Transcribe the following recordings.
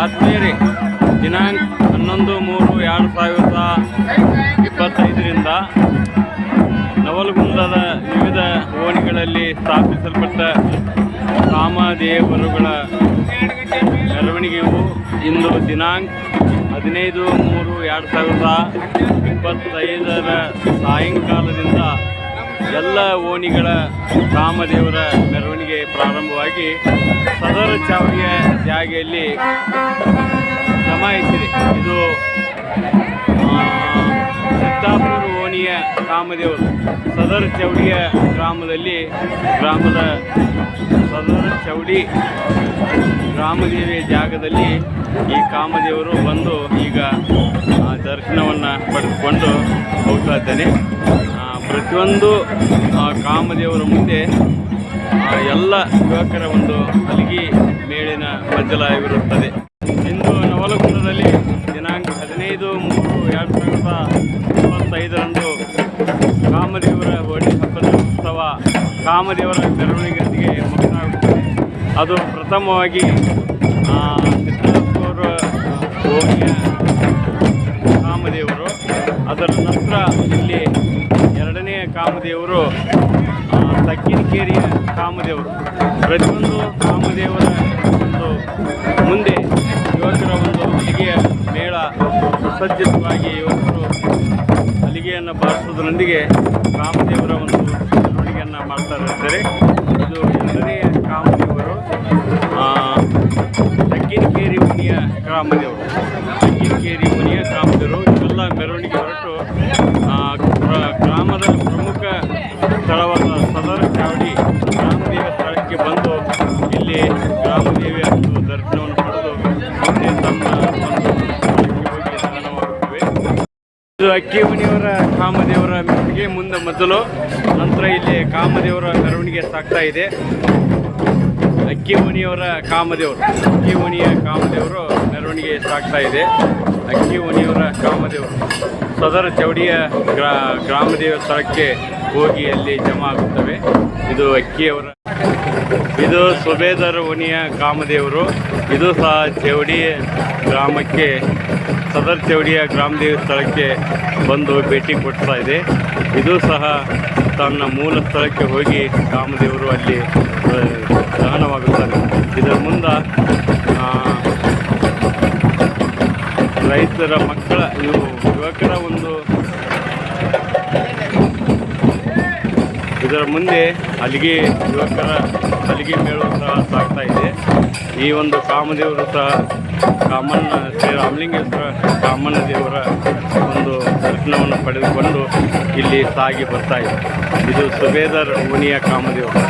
ಆತ್ಮೀಯರೇ, ದಿನಾಂಕ ಹನ್ನೊಂದು ಮೂರು ಎರಡು ಸಾವಿರದ ಇಪ್ಪತ್ತೈದರಿಂದ ನವಲಗುಂದದ ವಿವಿಧ ಓಣಿಗಳಲ್ಲಿ ಸ್ಥಾಪಿಸಲ್ಪಟ್ಟ ಕಾಮದೇವರುಗಳ ಮೆರವಣಿಗೆಯು ಇಂದು ದಿನಾಂಕ ಹದಿನೈದು ಮೂರು ಎರಡು ಸಾವಿರದ ಇಪ್ಪತ್ತೈದರ ಸಾಯಂಕಾಲದಿಂದ ಎಲ್ಲ ಓಣಿಗಳ ರಾಮದೇವರ ಮೆರವಣಿಗೆ ಪ್ರಾರಂಭವಾಗಿ ಸದರ ಚಾವಣಿಯ ಜಾಗೆಯಲ್ಲಿ ಜಮಾಯಿಸಿದೆ ಇದು ಸಿದ್ದಾಪುರ ಓಣಿಯ ರಾಮದೇವರು ಸದರ ಚೌಡಿಯ ಗ್ರಾಮದಲ್ಲಿ ಗ್ರಾಮದ ಸದರ ಚೌಡಿ ಗ್ರಾಮದೇವಿಯ ಜಾಗದಲ್ಲಿ ಈ ಕಾಮದೇವರು ಬಂದು ಈಗ ದರ್ಶನವನ್ನು ಪಡೆದುಕೊಂಡು ಹೋಗ್ತಾ ಇದ್ದೇನೆ. ಪ್ರತಿಯೊಂದು ಕಾಮದೇವರ ಮುಂದೆ ಎಲ್ಲ ಯುವಕರ ಒಂದು ಹಲಗಿ ಮೇಳಿನ ಮಜ್ಜಲವಿರುತ್ತದೆ ಇಂದು ನವಲಗುಂದದಲ್ಲಿ ದಿನಾಂಕ ಹದಿನೈದು ಮೂರು ಎರಡು ಸಾವಿರದ ಇಪ್ಪತ್ತೈದರಂದು ಕಾಮದೇವರ ಹೋಳಿ ಹಬ್ಬದ ಉತ್ಸವ ಕಾಮದೇವರ ಮೆರವಣಿಗೆಯೊಂದಿಗೆ ಮುಕ್ತಾಯವಾಗುತ್ತದೆ. ಅದು ಪ್ರಥಮವಾಗಿ ಆ, ಹೋಳಿಯ ಕಾಮದೇವರು ಅದರ ನಂತರ ಇಲ್ಲಿ ಕಾಮದೇವರು ತಕ್ಕಿನಕೇರಿಯ ಕಾಮದೇವರು. ಪ್ರತಿಯೊಂದು ಕಾಮದೇವರ ಒಂದು ಮುಂದೆ ಯುವಕರ ಒಂದು ಅಲಿಗೆಯ ಮೇಳ ಸುಸಜ್ಜಿತವಾಗಿ ಯುವಕರು ಅಲಿಗೆಯನ್ನು ಬಾರಿಸುವುದರೊಂದಿಗೆ ಕಾಮದೇವರ ಒಂದು ಮೆರವಣಿಗೆಯನ್ನು ಮಾಡ್ತಾ ಇರ್ತಾರೆ ಇದು ಎರಡನೇ ಕಾಮದೇವರು ತಕ್ಕಿನಕೇರಿ ಮುನಿಯ ಕಾಮದೇವರು. ತಕ್ಕಿನಕೇರಿ ಮುನಿಯ ಕಾಮದೇವರು, ಇವೆಲ್ಲ ಮೆರವಣಿಗೆ ಇದು ಅಕ್ಕಿ ಮುನಿಯವರ ಕಾಮದೇವರ ಮೆರವಣಿಗೆ ಮುಂದೆ ಮೊದಲು, ನಂತರ ಇಲ್ಲಿ ಕಾಮದೇವರ ಮೆರವಣಿಗೆ ಸಾಗ್ತಾ ಇದೆ. ಅಕ್ಕಿ ಮುನಿಯವರ ಕಾಮದೇವರು ಅಕ್ಕಿ ಮುನಿಯ ಕಾಮದೇವರು ಮೆರವಣಿಗೆ ಸಾಗ್ತಾ ಇದೆ. ಅಕ್ಕಿ ಮುನಿಯವರ ಕಾಮದೇವರು, ಸದರ ಚೌಡಿಯ ಗ್ರಾ ಸ್ಥಳಕ್ಕೆ ಹೋಗಿ ಅಲ್ಲಿ ಜಮಾ ಆಗುತ್ತವೆ. ಇದು ಅಕ್ಕಿಯವರ ಇದು ಸುಬೇದರ್ ಓಣಿಯ ಕಾಮದೇವರು ಇದು ಸಹ ಚೌಡಿ ಗ್ರಾಮಕ್ಕೆ, ಸದರ್ ಚೌಡಿಯ ಗ್ರಾಮದೇವ ಸ್ಥಳಕ್ಕೆ ಬಂದು ಭೇಟಿ ಕೊಡ್ತಾ ಇದೆ. ಇದು ಸಹ ತನ್ನ ಮೂಲ ಸ್ಥಳಕ್ಕೆ ಹೋಗಿ ಕಾಮದೇವರು ಅಲ್ಲಿ ದಹನವಾಗುತ್ತಾರೆ ಇದರ ಮುಂದ ರೈತರ ಮಕ್ಕಳ, ಇವು ಯುವಕರ ಒಂದು ಇದರ ಮುಂದೆ ಅಲ್ಲಿಗೆ ಯುವಕರ ಅಲ್ಲಿಗೆ ಮೇಳು ಸಹ ಸಾಗ್ತಾ ಇದೆ. ಈ ಒಂದು ಕಾಮದೇವರು ಸಹ ಕಾಮಣ್ಣ, ಶ್ರೀ ರಾಮಲಿಂಗೇಶ್ವರ ಕಾಮಣ್ಣ ದೇವರ ಒಂದು ದರ್ಶನವನ್ನು ಪಡೆದುಕೊಂಡು ಇಲ್ಲಿ ಸಾಗಿ ಬರ್ತಾ ಇದೆ. ಇದು ಸುಬೇದರ್ ಓಣಿಯ ಕಾಮದೇವರು.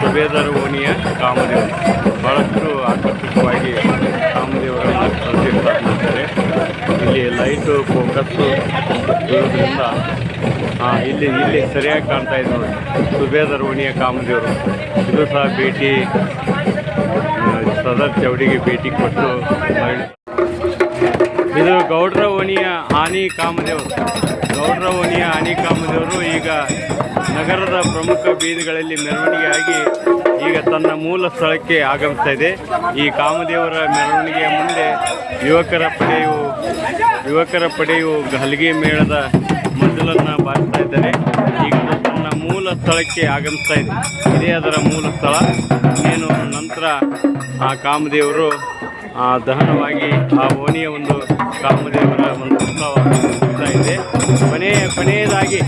ಸುಬೇದರ್ ಓಣಿಯ ಕಾಮದೇವರು. ಬಹಳಷ್ಟು ಆಕರ್ಷಕವಾಗಿ ಕಾಮದೇವರನ್ನು ಪ್ರತಿಷ್ಠಾಪನೆ ಮಾಡ್ತಾರೆ ಇಲ್ಲಿ ಲೈಟು, ಫೋಕಸ್ಸು ಇರೋದ್ರಿಂದ ಹಾಂ ಇಲ್ಲಿ ಇಲ್ಲಿ ಸರಿಯಾಗಿ ಕಾಣ್ತಾ ಇದೆ ನೋಡಿ. ಸುಬೇದರ್ ಓಣಿಯ ಕಾಮದೇವರು ಇದು ಸಹ ಭೇಟಿ ಸದರ್ ಚೌಡಿಗೆ ಭೇಟಿ ಕೊಟ್ಟು ಇದು ಗೌಡ್ರ ಓಣಿಯ ಆನಿ ಕಾಮದೇವರು ಗೌಡ್ರ ಓಣಿಯ ಆನಿ ಕಾಮದೇವರು ಈಗ ನಗರದ ಪ್ರಮುಖ ಬೀದಿಗಳಲ್ಲಿ ಮೆರವಣಿಗೆಯಾಗಿ ಈಗ ತನ್ನ ಮೂಲ ಸ್ಥಳಕ್ಕೆ ಆಗಮಿಸ್ತಾ ಇದೆ. ಈ ಕಾಮದೇವರ ಮೆರವಣಿಗೆಯ ಮುಂದೆ ಯುವಕರ ಪಡೆಯು ಯುವಕರ ಪಡೆಯು ಹಲಿಗೆ ಮೇಳದ ಮದ್ದಲನ್ನು ಬಾರಿಸ್ತಾ ಇದ್ದಾರೆ ಈಗ ತನ್ನ ಮೂಲ ಸ್ಥಳಕ್ಕೆ ಆಗಮಿಸ್ತಾ ಇದೆ. ಇದೇ ಅದರ ಮೂಲ ಸ್ಥಳ. ಏನು ನಂತರ ಆ ಕಾಮದೇವರು ದಹನವಾಗಿ ಆ ಓಣಿಯ ಒಂದು ಕಾಮದೇವರ ಒಂದು ಉತ್ಸವ ಇದೆ. ಕೊನೆಯ ಕೊನೆಯದಾಗಿ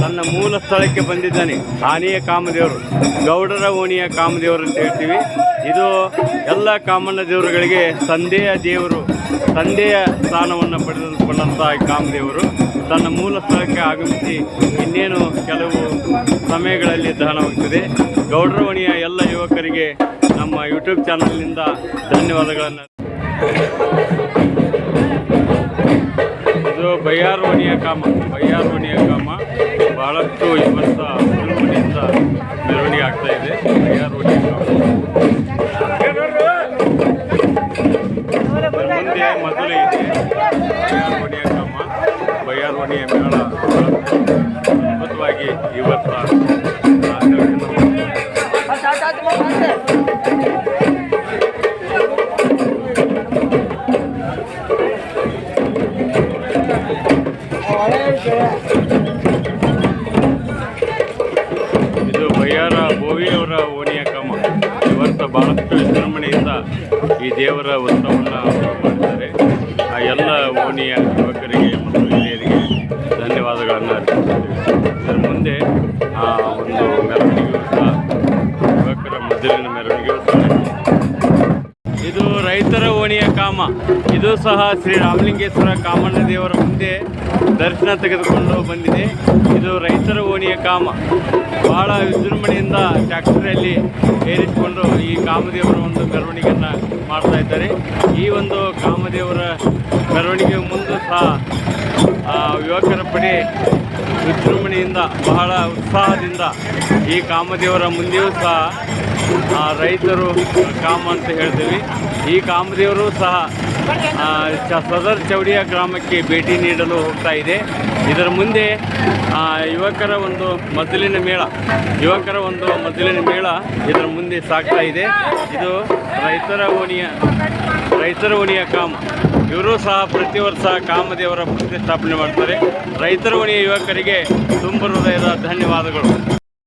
ತನ್ನ ಮೂಲ ಸ್ಥಳಕ್ಕೆ ಬಂದಿದ್ದಾನೆ ಆನೆಯ ಕಾಮದೇವರು. ಗೌಡರ ಓಣಿಯ ಕಾಮದೇವರು ಅಂತ ಹೇಳ್ತೀವಿ. ಇದು ಎಲ್ಲ ಕಾಮಣ್ಣ ದೇವರುಗಳಿಗೆ ತಂದೆಯ ದೇವರು, ತಂದೆಯ ಸ್ಥಾನವನ್ನು ಪಡೆದುಕೊಂಡಂಥ ಕಾಮದೇವರು. ತನ್ನ ಮೂಲ ಸ್ಥಳಕ್ಕೆ ಆಗಮಿಸಿ ಇನ್ನೇನು ಕೆಲವು ಸಮಯಗಳಲ್ಲಿ ದಹನವಾಗ್ತದೆ ಗೌಡರ ಓಣಿಯ ಎಲ್ಲ ಯುವಕರಿಗೆ ನಮ್ಮ ಯೂಟ್ಯೂಬ್ ಚಾನಲ್ನಿಂದ ಧನ್ಯವಾದಗಳನ್ನು. ಇದು ಬಯ್ಯಾರೋಣಿಯ ಕಾಮ. ಬಯ್ಯಾರೋಣಿಯ ಕಾಮ. ಬಹಳಷ್ಟು ವರ್ಷ ಮೆರವಣಿಗೆ ಮೇಳ. ಅದ್ಭುತವಾಗಿ ಇವತ್ತು ಇದು ಬಯ್ಯಾರ ಭೋವಿಯವರ ಓಣಿಯ ಕಮ ಇವತ್ತು ಬಹಳಷ್ಟು ವಿಜೃಂಭಣೆಯಿಂದ ಈ ದೇವರ ಉತ್ಸವವನ್ನು ಅವರು ಮಾಡಿದ್ದಾರೆ. ಆ ಎಲ್ಲ ಓಣಿಯ ಯುವಕರು ಒಂದು ಮೆರವಣಿಗೆಯೂ ಸಹ ಯುವಕರ ಇದು ರೈತರ ಓಣಿಯ ಕಾಮ. ಇದು ಸಹ ಶ್ರೀ ರಾಮಲಿಂಗೇಶ್ವರ ಕಾಮಣ್ಣ ದೇವರ ಮುಂದೆ ದರ್ಶನ ತೆಗೆದುಕೊಂಡು ಬಂದಿದೆ. ಇದು ರೈತರ ಓಣಿಯ ಕಾಮ. ಬಹಳ ವಿಜೃಂಭಣೆಯಿಂದ ಟ್ಯಾಕ್ಟರಿಯಲ್ಲಿ ಏರಿಸಿಕೊಂಡು ಈ ಕಾಮದೇವರ ಒಂದು ಮೆರವಣಿಗೆಯನ್ನು ಮಾಡ್ತಾ ಇದ್ದಾರೆ. ಈ ಒಂದು ಕಾಮದೇವರ ಮೆರವಣಿಗೆ ಮುಂದೆ ಸಹ ಯುವಕರ ಪಡೆ ವಿಜೃಂಭಣೆಯಿಂದ, ಬಹಳ ಉತ್ಸಾಹದಿಂದ ಈ ಕಾಮದೇವರ ಮುಂದೆಯೂ ಸಹ ರೈತರು ಕಾಮ ಅಂತ ಹೇಳ್ತೀವಿ. ಈ ಕಾಮದೇವರು ಸಹ ಸದರ್ ಚೌಡಿಯ ಗ್ರಾಮಕ್ಕೆ ಭೇಟಿ ನೀಡಲು ಹೋಗ್ತಾ ಇದೆ. ಇದರ ಮುಂದೆ ಯುವಕರ ಒಂದು ಮದಲಿನ ಮೇಳ, ಯುವಕರ ಒಂದು ಮದಲಿನ ಮೇಳ ಇದರ ಮುಂದೆ ಸಾಗ್ತಾ ಇದೆ. ಇದು ರೈತರ ಓಣಿಯ ರೈತರ ಓಣಿಯ ಕಾಮ. ಇವರು ಸಹ ಪ್ರತಿ ವರ್ಷ ಕಾಮದೇವರ ಪ್ರತಿಷ್ಠಾಪನೆ ಮಾಡ್ತಾರೆ. ರೈತರ ಓಣಿಯ ಯುವಕರಿಗೆ ತುಂಬ ಹೃದಯದ ಧನ್ಯವಾದಗಳು.